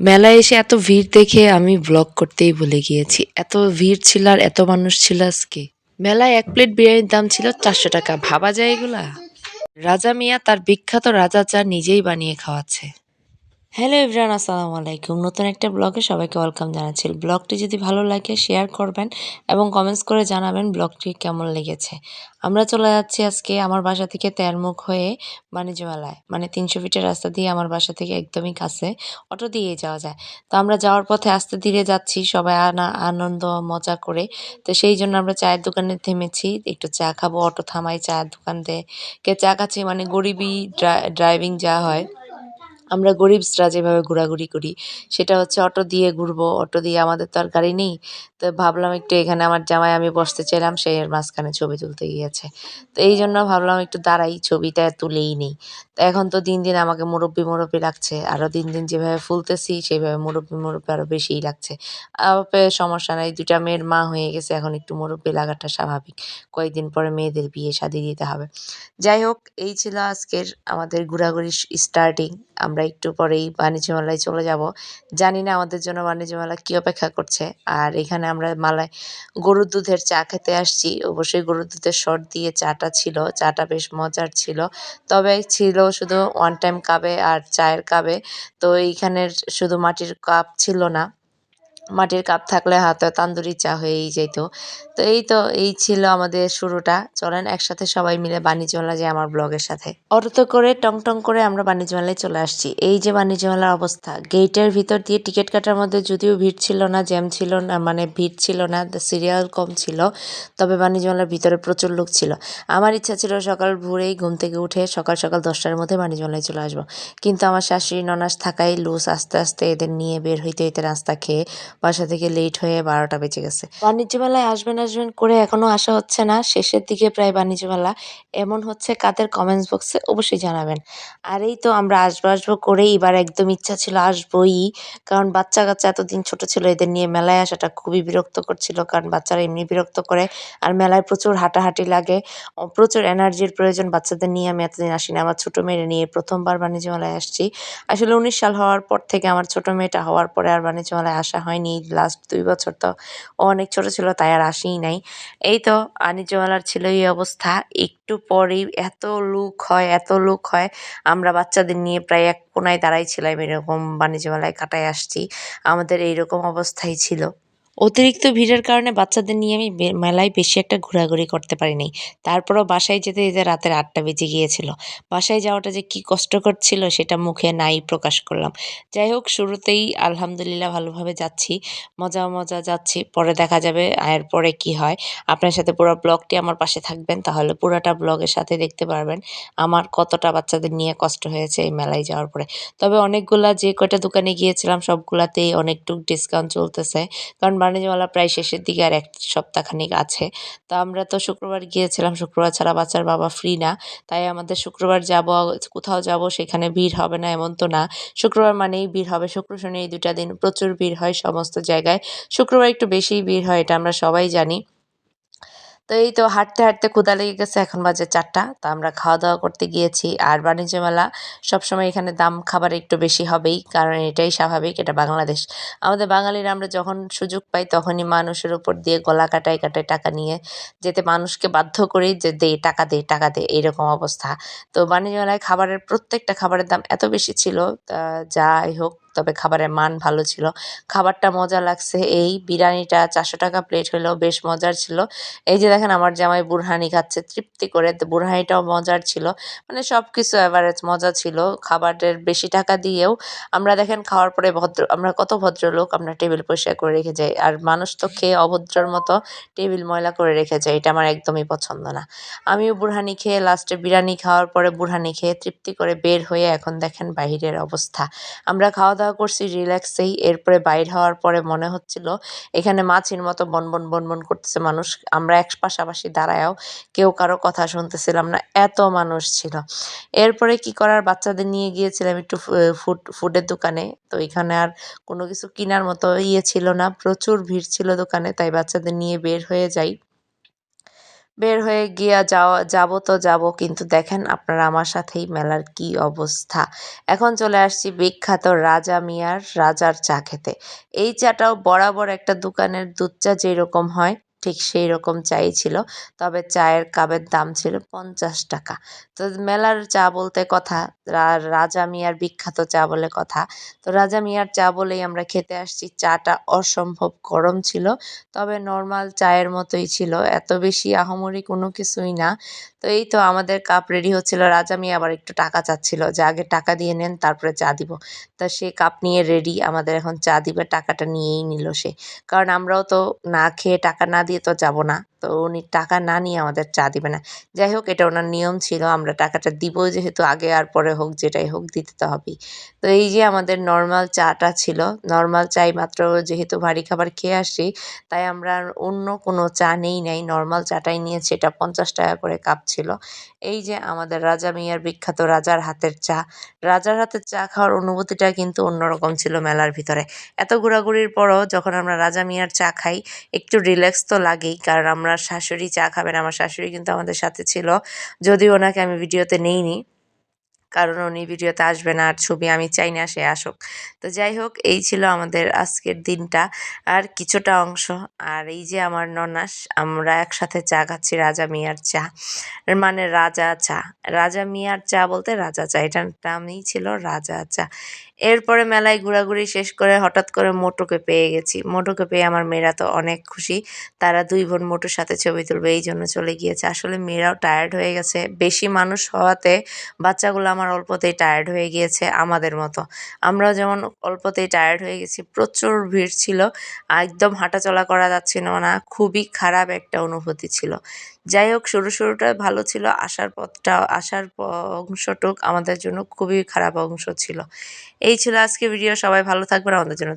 মেলায় এসে এত ভিড় দেখে আমি ব্লগ করতেই ভুলে গিয়েছি। এত ভিড় ছিল আর এত মানুষ ছিল আজকে। মেলায় এক প্লেট বিরিয়ানির দাম ছিল চারশো টাকা। ভাবা যায় এগুলা? রাজা মিয়া তার বিখ্যাত রাজা চা নিজেই বানিয়ে খাওয়াচ্ছে। হ্যালো ইব্রান আসসালামু আলাইকুম। নতুন একটা ব্লগে সবাইকে ওয়েলকাম জানাচ্ছি। ব্লগটি যদি ভালো লাগে, শেয়ার করবেন এবং কমেন্টস করে জানাবেন ব্লগটি কেমন লেগেছে। আমরা চলে যাচ্ছি আজকে আমার বাসা থেকে তেরমুখ হয়ে বাণিজ্য মেলায় মানে তিনশো ফিটের রাস্তা দিয়ে আমার বাসা থেকে একদমই কাছে অটো দিয়েই যাওয়া যায়। তো আমরা যাওয়ার পথে আস্তে ধীরে যাচ্ছি, সবাই আনা, আনন্দ, মজা করে। তো সেই জন্য আমরা চায়ের দোকানে থেমেছি, একটু চা খাব, অটো থামাই, চায়ের দোকান থেকে চা খাচ্ছি মানে গরিবই ড্রাইভিং যা হয়। আমরা গরিবসরা যেভাবে ঘোরাঘুরি করি, সেটা হচ্ছে অটো দিয়ে ঘুরবো, অটো দিয়ে আমাদের তো আর গাড়ি নেই। তো ভাবলাম একটু এখানে আমার জামাই, আমি বসতে চাইলাম, সে এর মাঝখানে ছবি তুলতে গিয়েছে। তো এই জন্য ভাবলাম একটু দাঁড়াই, ছবিটা তুলেই নেই। তো এখন তো দিন দিন আমাকে মুরব্বি মুরব্বি লাগছে আরও দিন দিন যেভাবে ফুলতেছি সেইভাবে মুরব্বি মুরব্বি আরও বেশিই লাগছে। সমস্যা নাই দুটা মেয়ের মা হয়ে গেছে, এখন একটু মুরব্বি লাগাটা স্বাভাবিক। কয়েকদিন পরে মেয়েদের বিয়ে, শাদি দিতে হবে। যাই হোক, এই ছিল আজকের আমাদের ঘোরাঘুরি স্টার্টিং আমরা একটু পরেই বাণিজ্য মেলায় চলে যাব। জানি না আমাদের জন্য বাণিজ্য মেলা কী অপেক্ষা করছে। আর এখানে আমরা মালায় গরুর দুধের চা খেতে আসছি। অবশ্যই গরুর দুধের শর্ট দিয়ে চাটা ছিল। চাটা বেশ মজার ছিল। তবে ছিল শুধু ওয়ান টাইম কাপে আর চায়ের কাপে। তো এইখানের শুধু মাটির কাপ ছিল না। মাটির কাপ থাকলে হাতে তান্দুরি চা হয়েই যেত। তো এই তো, এই ছিল আমাদের শুরুটা। চলেন একসাথে সবাই মিলে বাণিজ্য মেলা যায় আমার ব্লগের সাথে। অটোতে করে টং টং করে আমরা বাণিজ্য মেলায় চলে আসছি। এই যে বাণিজ্য মেলার অবস্থা গেটের ভিতর দিয়ে টিকিট কাটার মধ্যে যদিও ভিড় ছিল না, জ্যাম ছিল না মানে ভিড় ছিল না সিরিয়াল কম ছিল, তবে বাণিজ্য মেলার ভিতরে প্রচুর লোক ছিল। আমার ইচ্ছা ছিল সকাল ভোরেই ঘুম থেকে উঠে সকাল সকাল দশটার মধ্যে বাণিজ্য মেলায় চলে আসব। কিন্তু আমার শাশুড়ি ননাস থাকায় লুজ আস্তে আস্তে এদের নিয়ে বের হইতে হইতে রাস্তা খেয়ে বাসা থেকে লেট হয়ে বারোটা বেজে গেছে। বাণিজ্য মেলায় আসবেন আসবেন করে এখনও আসা হচ্ছে না, শেষের দিকে প্রায় বাণিজ্য মেলা। এমন হচ্ছে কাদের কমেন্টস বক্সে অবশ্যই জানাবেন। আর এই তো আমরা আসব আসব করে এবার একদম ইচ্ছা ছিল আসবোই, কারণ বাচ্চা কাচ্চা এতদিন ছোট ছিল, এদের নিয়ে মেলায় আসাটা খুবই বিরক্ত করছিল কারণ বাচ্চারা এমনি বিরক্ত করে আর মেলায় প্রচুর হাঁটাহাঁটি লাগে। প্রচুর এনার্জির প্রয়োজন বাচ্চাদের নিয়ে, আমি এতদিন আসি না আমার ছোটো মেয়ের নিয়ে প্রথমবার বাণিজ্য মেলায় আসছি। আসলে উনিশ সাল হওয়ার পর থেকে আমার ছোটো মেয়েটা হওয়ার পরে আর বাণিজ্য মেলায় আসা হয়নি লাস্ট দুই বছর তো। অনেক ছোট ছিল, তাই আর আসেই নাই। এই তো আনিজওয়ালার ছিল এই অবস্থা। একটু পরেই এত লুক হয়, এত লুক হয়। আমরা বাচ্চাদের নিয়ে প্রায় এক কোনায় দাঁড়াই ছিলাম এরকম বাণিজ্যওয়ালায় কাটায় আসছি। আমাদের এইরকম অবস্থাই ছিল। অতিরিক্ত ভিড়ের কারণে বাচ্চাদের নিয়ে আমি মেলায় বেশি একটা ঘোরাঘুরি করতে পারিনি। তারপরও বাসায় যেতে যেতে রাতের আটটা বেজে গিয়েছিল। বাসায় যাওয়াটা যে কী কষ্টকর ছিল, সেটা মুখে নাই প্রকাশ করলাম। যাই হোক, শুরুতেই আলহামদুলিল্লাহ ভালোভাবে যাচ্ছি। মজা মজা যাচ্ছি। পরে দেখা যাবে এর পরে কি হয়। আপনার সাথে পুরো ব্লগটি আমার পাশে থাকবেন। তাহলে পুরোটা ব্লগের সাথে দেখতে পারবেন আমার কতটা বাচ্চাদের নিয়ে কষ্ট হয়েছে এই মেলায় যাওয়ার পরে। তবে অনেকগুলা যে কয়টা দোকানে গিয়েছিলাম, সবগুলাতেই অনেকটুক ডিসকাউন্ট চলতেছে। কারণ বাণিজ্য মেলা প্রায় শেষের দিকে আর এক সপ্তাহখানিক আছে। তো আমরা তো শুক্রবার গিয়েছিলাম, শুক্রবার ছাড়া বাচ্চার বাবা ফ্রি না। তাই আমাদের শুক্রবার যাব, কোথাও যাব সেখানে ভিড় হবে না, এমন তো না। শুক্রবার মানেই ভিড় হবে, শুক্র, শনি এই দুটা দিন প্রচুর ভিড় হয় সমস্ত জায়গায়। শুক্রবার একটু বেশিই ভিড় হয়, এটা আমরা সবাই জানি। তো এই তো হাঁটতে হাঁটতে ক্ষুধা লেগে গেছে। এখন বাজে চারটা। তো আমরা খাওয়া দাওয়া করতে গিয়েছি। আর বাণিজ্য মেলা সবসময় এখানে দাম খাবার একটু বেশি হবেই, কারণ এটাই স্বাভাবিক, এটা বাংলাদেশ। আমাদের বাঙালিরা আমরা যখন সুযোগ পাই, তখনই মানুষের উপর দিয়ে গলা কাটায় কাটায় টাকা নিয়ে যেতে মানুষকে বাধ্য করি যে দে, টাকা দে টাকা দে, এইরকম অবস্থা। তো বাণিজ্য মেলায় খাবারের প্রত্যেকটা খাবারের দাম এত বেশি ছিল যাই হোক তবে খাবারের মান ভালো ছিল। খাবারটা মজা লাগছে। এই বিরিয়ানিটা চারশো টাকা প্লেট হলেও বেশ মজার ছিল। এই যে দেখেন আমার জামাই বুরহানি খাচ্ছে, তৃপ্তি করে। বুরহানিটাও মজার ছিল। মানে সব কিছু অ্যাভারেজ মজা ছিল। খাবারের বেশি টাকা দিয়েও আমরা দেখেন খাওয়ার পরে ভদ্র, আমরা কত ভদ্রলোক আমরা টেবিল পরিষ্কার করে রেখে যাই। আর মানুষ তো খেয়ে অভদ্রর মতো টেবিল ময়লা করে রেখে যায়। এটা আমার একদমই পছন্দ না। আমিও বুরহানি খেয়ে লাস্টে বিরিয়ানি খাওয়ার পরে বুরহানি খেয়ে তৃপ্তি করে বের হয়ে এখন দেখেন বাহিরের অবস্থা। আমরা খাওয়া দাওয়া করছি রিল্যাক্সেই এরপরে বাইর হওয়ার পরে মনে হচ্ছিল, এখানে মাছির মতো বনবন বনবন করতেছে মানুষ। আমরা এক পাশাপাশি দাঁড়ায়ও কেউ কারও কথা শুনতেছিলাম না, এত মানুষ ছিল। এরপরে কি করার? বাচ্চাদের নিয়ে গিয়েছিলাম একটু ফুড, ফুডের দোকানে। তো এখানে আর কোনো কিছু কেনার মতো ইয়ে ছিল না। প্রচুর ভিড় ছিল দোকানে, তাই বাচ্চাদের নিয়ে বের হয়ে যাই। বের হয়ে গিয়া যাওয়া যাব তো যাব, কিন্তু দেখেন আপনারা আমার সাথেই মেলার কি অবস্থা। এখন চলে আসছি বিখ্যাত রাজা মিয়ার রাজার চা খেতে। এই চাটাও বরাবর একটা দোকানের দুধ চা যেরকম হয়। ঠিক সেই রকম চাই ছিল। তবে চায়ের কাপের দাম ছিল পঞ্চাশ টাকা। তো মেলার চা বলতে কথা রাজা মিয়ার বিখ্যাত চা বলে কথা। তো রাজা মিয়ার চা বলেই আমরা খেতে আসছি। চাটা অসম্ভব গরম ছিল, তবে নর্মাল চায়ের মতোই ছিল। এত বেশি আহামরি কোনো কিছুই না। তো এই তো আমাদের কাপ রেডি হচ্ছিল। রাজা মিয়া আবার একটু টাকা চাচ্ছিল যে আগে টাকা দিয়ে নেন, তারপরে চা দিব। তা সে কাপ নিয়ে রেডি আমাদের এখন চা দিবে। টাকাটা নিয়েই নিল সে। কারণ আমরাও তো না খেয়ে টাকা না দিয়ে তো যাব না। তো উনি টাকা না নিয়ে আমাদের চা দিবে না। যাই হোক, এটা ওনার নিয়ম ছিল, আমরা টাকাটা দিব যেহেতু আগে আর পরে হোক, যেটাই হোক, দিতে তো হবেই। তো এই যে আমাদের নর্মাল চাটা ছিল নর্মাল চাই মাত্র যেহেতু ভারী খাবার খেয়ে আসি তাই আমরা অন্য কোনো চা নেই নাই নর্মাল চাটাই নিয়েছি এটা পঞ্চাশ টাকা করে কাপ ছিল। এই যে আমাদের রাজা মিয়ার বিখ্যাত রাজার হাতের চা, রাজার হাতের চা খাওয়ার অনুভূতিটা কিন্তু অন্যরকম ছিল মেলার ভিতরে। এত ঘোরাঘুরির পরও যখন আমরা রাজা মিয়ার চা খাই, একটু রিল্যাক্স তো লাগেই, কারণ আমরা শাশুড়ি চা খাবেন, আমার শাশুড়ি কিন্তু আমাদের সাথে ছিল। যদিও ওনাকে আমি ভিডিওতে নেইনি, কারণ উনি ভিডিওতে আসবে না, আর ছবি আমি চাই না সে আসুক। তো যাই হোক, এই ছিল আমাদের আজকের দিনটা। আর কিছুটা অংশ, আর এই যে আমার ননাস, আমরা একসাথে চা খাচ্ছি রাজা মিয়ার চা। মানে রাজা চা। রাজা মিয়ার চা বলতে রাজা চা, এটার নামই ছিল রাজা চা। এরপরে মেলায় ঘোরাঘুরি শেষ করে হঠাৎ করে মোটোকে পেয়ে গেছি। মোটোকে পেয়ে আমার মেয়েরা তো অনেক খুশি। তারা দুই বোন মোটোর সাথে ছবি তুলবে, এই জন্য চলে গিয়েছে। আসলে মেয়েরাও টায়ার্ড হয়ে গেছে। বেশি মানুষ হওয়াতে বাচ্চাগুলো আমার অল্পতেই টায়ার্ড হয়ে গিয়েছে আমাদের মতো। আমরাও যেমন অল্পতেই টায়ার্ড হয়ে গেছি, প্রচুর ভিড় ছিল। একদম হাঁটাচলা করা যাচ্ছিল না, খুবই খারাপ একটা অনুভূতি ছিল। যাই হোক, শুরু শুরুটা ভালো ছিল। আসার পথটা আসার অংশটুক আমাদের জন্য খুবই খারাপ অংশ ছিল। এই ছিল আজকে ভিডিও সবাই ভালো থাকবেন আমাদের জন্য